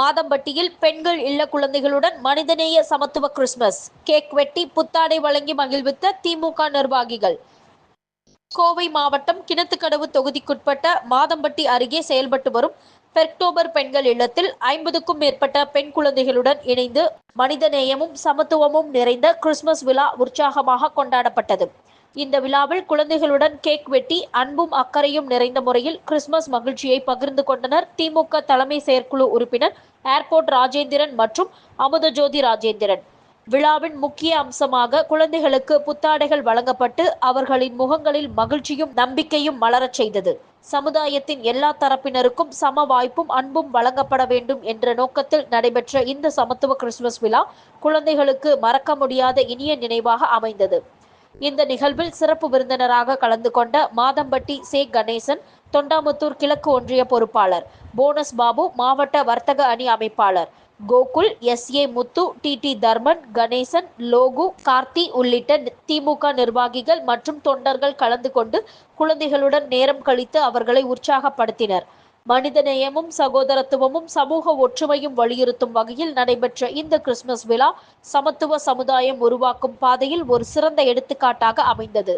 மாதம்பட்டியில் பெண்கள் இல்ல குழந்தைகளுடன் மனிதநேய சமத்துவ கிறிஸ்துமஸ் கேக் வெட்டி புத்தாடை வழங்கி மகிழ்வித்த திமுக நிர்வாகிகள். கோவை மாவட்டம் கிணத்துக்கடவு தொகுதிக்குட்பட்ட மாதம்பட்டி அருகே செயல்பட்டு வரும் பெர்க்டோபர் பெண்கள் இல்லத்தில் ஐம்பதுக்கும் மேற்பட்ட பெண் குழந்தைகளுடன் இணைந்து மனிதநேயமும் சமத்துவமும் நிறைந்த கிறிஸ்துமஸ் விழா உற்சாகமாக கொண்டாடப்பட்டது. இந்த விழாவில் குழந்தைகளுடன் கேக் வெட்டி அன்பும் அக்கறையும் நிறைந்த முறையில் கிறிஸ்துமஸ் மகிழ்ச்சியை பகிர்ந்து கொண்டனர் திமுக தலைமை செயற்குழு உறுப்பினர் ஏர்போர்ட் ராஜேந்திரன் மற்றும் அமுதஜோதி ராஜேந்திரன். விழாவின் முக்கிய அம்சமாக குழந்தைகளுக்கு புத்தாடைகள் வழங்கப்பட்டு அவர்களின் முகங்களில் மகிழ்ச்சியும் நம்பிக்கையும் மலரச் செய்தது. சமுதாயத்தின் எல்லா தரப்பினருக்கும் சம வாய்ப்பும் அன்பும் வழங்கப்பட வேண்டும் என்ற நோக்கத்தில் நடைபெற்ற இந்த சமத்துவ கிறிஸ்துமஸ் விழா குழந்தைகளுக்கு மறக்க முடியாத இனிய நினைவாக அமைந்தது. இந்த நிகழ்வில் சிறப்பு விருந்தினராக கலந்து கொண்ட மாதம்பட்டி சே. கணேசன் தொண்டாமுத்தூர் கிழக்கு ஒன்றிய பொறுப்பாளர் போனஸ் பாபு மாவட்ட வர்த்தக அணி அமைப்பாளர் Gokul S. A. Muthu T. T. Dharman Ganesan Logu Karthi உள்ளிட்ட திமுக நிர்வாகிகள் மற்றும் தொண்டர்கள் கலந்து கொண்டு குழந்தைகளுடன் நேரம் கழித்து அவர்களை உற்சாகப்படுத்தினர். மனிதநேயமும் சகோதரத்துவமும் சமூக ஒற்றுமையும் வலியுறுத்தும் வகையில் நடைபெற்ற இந்த கிறிஸ்துமஸ் விழா சமத்துவ சமுதாயம் உருவாக்கும் பாதையில் ஒரு சிறந்த எடுத்துக்காட்டாக அமைந்தது.